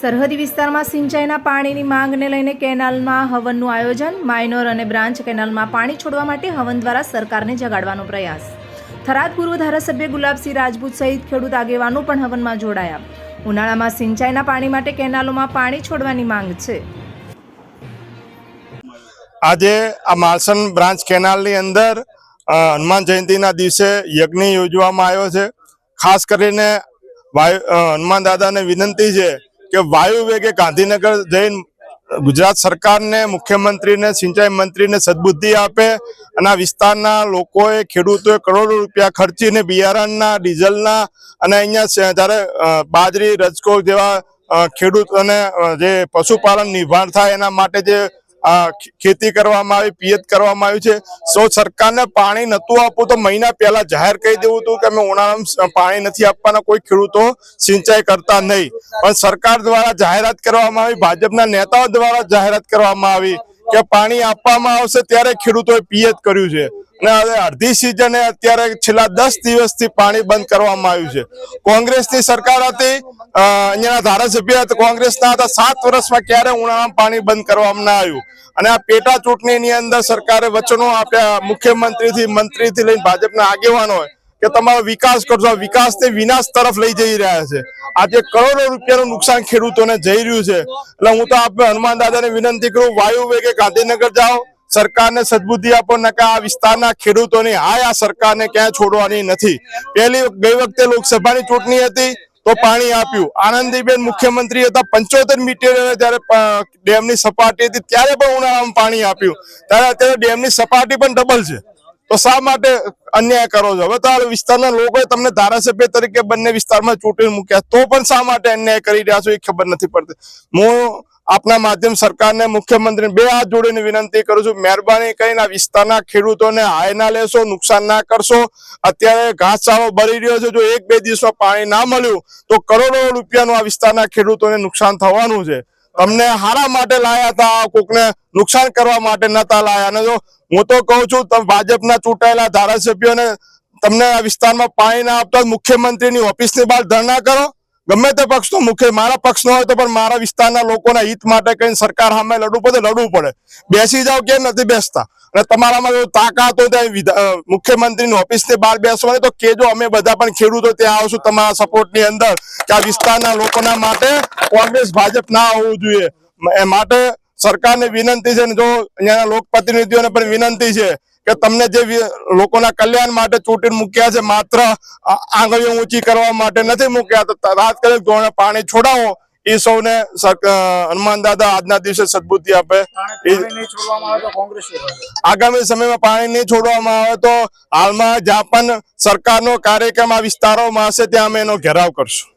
સરહદી વિસ્તારમાં સિંચાઈના પાણીની માંગને લઈને કેનાલમાં હવનનું આયોજન. માઇનોર અને બ્રાન્ચ કેનાલમાં પાણી છોડવા માટે હવન દ્વારા સરકારને જગાડવાનો પ્રયાસ. થરાદ પૂર્વ ધારાસભ્ય ગુલાબસિંહ રાજપૂત સહિત ખેડૂત આગેવાનો પણ હવનમાં જોડાયા. ઉનાળામાં સિંચાઈના પાણી માટે કેનાલોમાં પાણી છોડવાની માંગ છે. આજે આ માલસન બ્રાન્ચ કેનાલની અંદર હનુમાન જયંતિના દિવસે યજ્ઞ યોજવામાં આવ્યો છે. ખાસ કરીને હનુમાન દાદાને વિનંતી છે કે વાયુ વેગે ગાંધીનગર જઈને ગુજરાત સરકારને, મુખ્યમંત્રીને, સિંચાઈ મંત્રીને સદબુદ્ધિ આપે અને આ વિસ્તારના લોકોએ, ખેડૂતોએ કરોડો રૂપિયા ખર્ચીને બિયારણના, ડીઝલના અને અહીંયા જ્યારે બાજરી રજકો જેવા ખેડૂતોને જે પશુપાલન નિર્માણ થાય એના માટે જે ખેતી કરવામાં આવી, પિયત કરવામાં આવ્યું છે. સો સરકારને પાણી નતું આપવું તો મહિના પહેલા જાહેર કહી દેવું હતું કે અમે ઉનાળામાં પાણી નથી આપવાના, કોઈ ખેડૂતો સિંચાઈ કરતા નહીં. પણ સરકાર દ્વારા જાહેરાત કરવામાં આવી, ભાજપના નેતાઓ દ્વારા જાહેરાત કરવામાં આવી. કે પાણી આપવામાં આવશે ત્યારે ખેડૂતોએ પિયત કર્યું છે. અને હવે અડધી સિઝને અત્યારે છેલ્લા દસ દિવસથી પાણી બંધ કરવામાં આવ્યું છે. કોંગ્રેસની સરકાર હતી અહીંયાના ધારાસભ્ય કોંગ્રેસના હતા, સાત વર્ષમાં ક્યારે ઉનાળામાં પાણી બંધ કરવામાં ના આવ્યું. અને આ પેટા ચૂંટણીની અંદર સરકારે વચનો આપ્યા, મુખ્યમંત્રીથી મંત્રીથી લઈને ભાજપના આગેવાનો કે તમારો વિકાસ કરજો. વિકાસને વિનાશ તરફ લઈ જઈ રહ્યા છે. આજે કરોડો રૂપિયાનું નુકસાન ખેડૂતોને જઈ રહ્યું છે. એટલે હું તો આપણે હનુમાન દાદાને વિનંતી કરું, વાયુ વેગે ગાંધીનગર જાઓ. સરકારને સદબુદ્ધિ આપો નકા આ વિસ્તારના ખેડૂતોની હાય આ સરકારને ક્યાંય છોડવાની નથી. પહેલી ગઈ વખતે લોકસભાની ચૂંટણી હતી, તો પાણી આપ્યું. આનંદીબેન મુખ્યમંત્રી હતા, પંચોતેર મીટર જયારે ડેમની સપાટી હતી, ત્યારે પણ ઉનાળામાં પાણી આપ્યું. ત્યારે અત્યારે ડેમની સપાટી પણ ડબલ છે. તો શા માટે અન્યાય કરો છો? હવે તો આ વિસ્તારના લોકોએ તમને ધારાસભ્ય તરીકે બંને વિસ્તારમાં ચૂંટણી મૂક્યા. તો પણ શા માટે અન્યાય કરી રહ્યા છો એ ખબર નથી પડતી. હું આપના માધ્યમ સરકારને, મુખ્યમંત્રીને બે હાથ જોડીને વિનંતી કરું છું, મહેરબાની કરીને આ વિસ્તારના ખેડૂતોને હાય ના લેશો, નુકસાન ના કરશો. અત્યારે ઘાસચારો ભરી રહ્યો છે, જો એક બે દિવસમાં પાણી ના મળ્યું, તો કરોડો રૂપિયાનું આ વિસ્તારના ખેડૂતોને નુકસાન થવાનું છે. તમને હારા માટે લાયા હતા, કોકને નુકસાન કરવા માટે નતા લાયા. અને જો હું તો કહું છું, તમે ભાજપના ચૂંટાયેલા ધારાસભ્યોને તમને આ વિસ્તારમાં પાણી ના આપતા મુખ્યમંત્રીની ઓફિસની બહાર ધરણા કરો. ગમે તે પક્ષનો મુખ્ય મારા પક્ષનો હોય તો પણ મારા વિસ્તારના લોકોના હિત માટે કઈ સરકાર સામે લડવું પડે લડવું પડે. બેસી જાવ કેમ નથી બેસતા? અને તમારામાં જો તાકાત હોય ત્યાં મુખ્યમંત્રીની ઓફિસની બહાર બેસવાની, તો કેજો અમે બધા પણ ખેડૂતો ત્યાં આવશું તમારા સપોર્ટની અંદર, કે આ વિસ્તારના લોકોના માટે કોંગ્રેસ ભાજપ ના હોવું જોઈએ. માટે સરકારને વિનંતી છે જો અહીંયાના લોકપ્રતિનિધિઓને પણ વિનંતી છે કે તમને જે લોકોના કલ્યાણ માટે ચૂંટણી મૂક્યા છે માત્ર આંગળીઓ ઊંચી કરવા માટે નથી મૂક્યા તો તાત્કાલિક ધોરણે પાણી છોડાવો. એ સૌને હનુમાન દાદા આજના દિવસે સદબુદ્ધિ આપે? આગામી સમયમાં પાણી નહીં છોડવામાં આવે તો હાલમાં જ્યાં પણ સરકારનો કાર્યક્રમ આ વિસ્તારોમાં હશે ત્યાં અમે એનો ઘેરાવ કરશું.